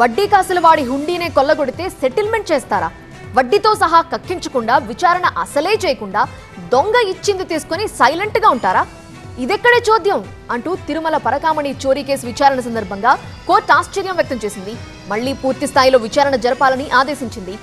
వడ్డీ కాసుల వాడి హుండీనే కొల్లగొడితే సెటిల్మెంట్ చేస్తారా? వడ్డీతో సహా కక్కించకుండా విచారణ అసలే చేయకుండా దొంగ ఇచ్చింది తీసుకుని సైలెంట్గా ఉంటారా? ఇదెక్కడే చోద్యం? అంటూ తిరుమల పరకామణి చోరీ కేసు విచారణ సందర్భంగా కోర్టు ఆశ్చర్యం వ్యక్తం చేసింది. మళ్ళీ పూర్తి స్థాయిలో విచారణ జరపాలని ఆదేశించింది.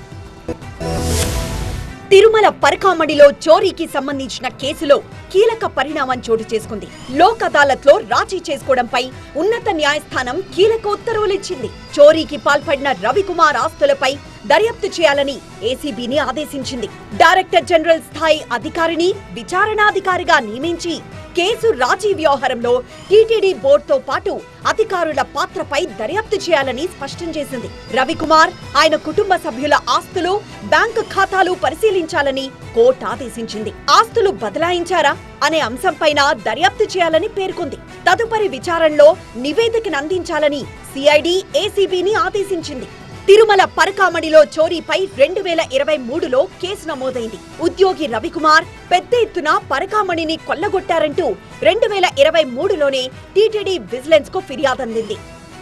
తిరుమల పరకామణిలో చోరీకి సంబంధించిన కేసులో కీలక పరిణామం చోటు చేసుకుంది. లోక్ అదాలత్లో రాజీ చేసుకోవడంపై ఉన్నత న్యాయస్థానం కీలక ఉత్తర్వులిచ్చింది చోరీకి పాల్పడిన రవికుమార్ ఆస్తులపై దర్యాప్తు చేయాలని ఏసీబీని ఆదేశించింది. డైరెక్టర్ జనరల్ స్థాయి అధికారిని విచారణాధికారిగా నియమించి కేసు రాజీ వ్యవహారంలో టీటీడీ బోర్డుతో పాటు అధికారుల పాత్రపై దర్యాప్తు చేయాలని స్పష్టం చేసింది. రవికుమార్ ఆయన కుటుంబ సభ్యుల ఆస్తులు బ్యాంకు ఖాతాలు పరిశీలించాలని కోర్టు ఆదేశించింది. ఆస్తులు బదలాయించారా అనే అంశంపైన దర్యాప్తు చేయాలని పేర్కొంది. తదుపరి విచారణలో నివేదికను అందించాలని సిఐడి ఏసీబీని ఆదేశించింది. తిరుమల పరకామణిలో చోరీపై రెండు వేల ఇరవై మూడులో కేసు నమోదైంది. ఉద్యోగి రవికుమార్ పెద్ద ఎత్తున పరకామణిని కొల్లగొట్టారంటూ రెండు వేల ఇరవై మూడులోనే టీటీడీ విజిలెన్స్కు ఫిర్యాదు అందింది.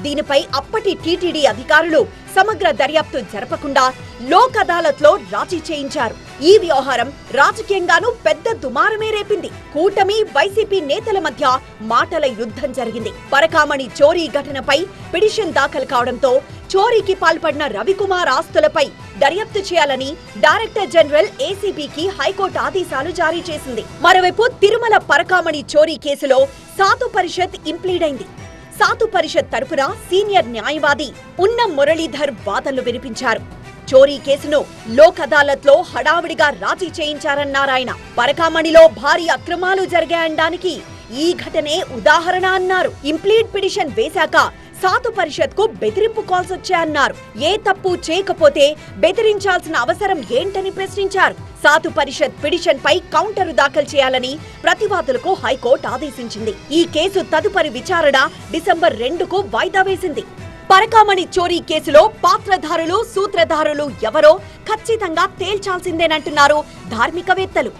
దీనిపై అప్పటి టీటీడీ అధికారులు సమగ్ర దర్యాప్తు జరపకుండా లోక్ అదాలత్లో రాజీ చేయించారు. ఈ వ్యవహారం రాజకీయంగానూ పెద్ద దుమారమే రేపింది. కూటమి వైసీపీ నేతల మధ్య మాటల యుద్ధం జరిగింది. పరకామణి చోరీ ఘటనపై పిటిషన్ దాఖలు కావడంతో చోరీకి పాల్పడిన రవికుమార్ ఆస్తులపై దర్యాప్తు చేయాలని డైరెక్టర్ జనరల్ ఏసీబీకి హైకోర్టు ఆదేశాలు జారీ చేసింది. మరోవైపు తిరుమల పరకామణి చోరీ కేసులో సాతు పరిషత్ ఇంప్లీడ్ అయింది సాతు పరిషత్ తరపున సీనియర్ న్యాయవాది ఉన్న మురళీధర్ వాదనలు వినిపించారు. చోరీ కేసును లోక్ అదాలత్లో హడావిడిగా రాజీ చేయించారన్నారాయన పరకామణిలో భారీ అక్రమాలు జరిగాయనడానికి ఈ ఘటనే ఉదాహరణ అన్నారు. ఇంప్లీట్ పిటిషన్ వేశాక సాధు పరిషత్కు బెదిరింపు కాల్స్ వచ్చాయన్నారు. ఏ తప్పు చేయకపోతే బెదిరించాల్సిన అవసరం ఏంటని ప్రశ్నించారు. సాతు పరిషత్ పిటిషన్ పై కౌంటర్ దాఖలు చేయాలని ప్రతివాదులకు హైకోర్టు ఆదేశించింది. ఈ కేసు తదుపరి విచారణ డిసెంబర్ రెండుకు వాయిదా వేసింది. పరకామణి చోరీ కేసులో పాత్రధారులు సూత్రధారులు ఎవరో ఖచ్చితంగా తేల్చాల్సిందేనంటున్నారు ధార్మికవేత్తలు.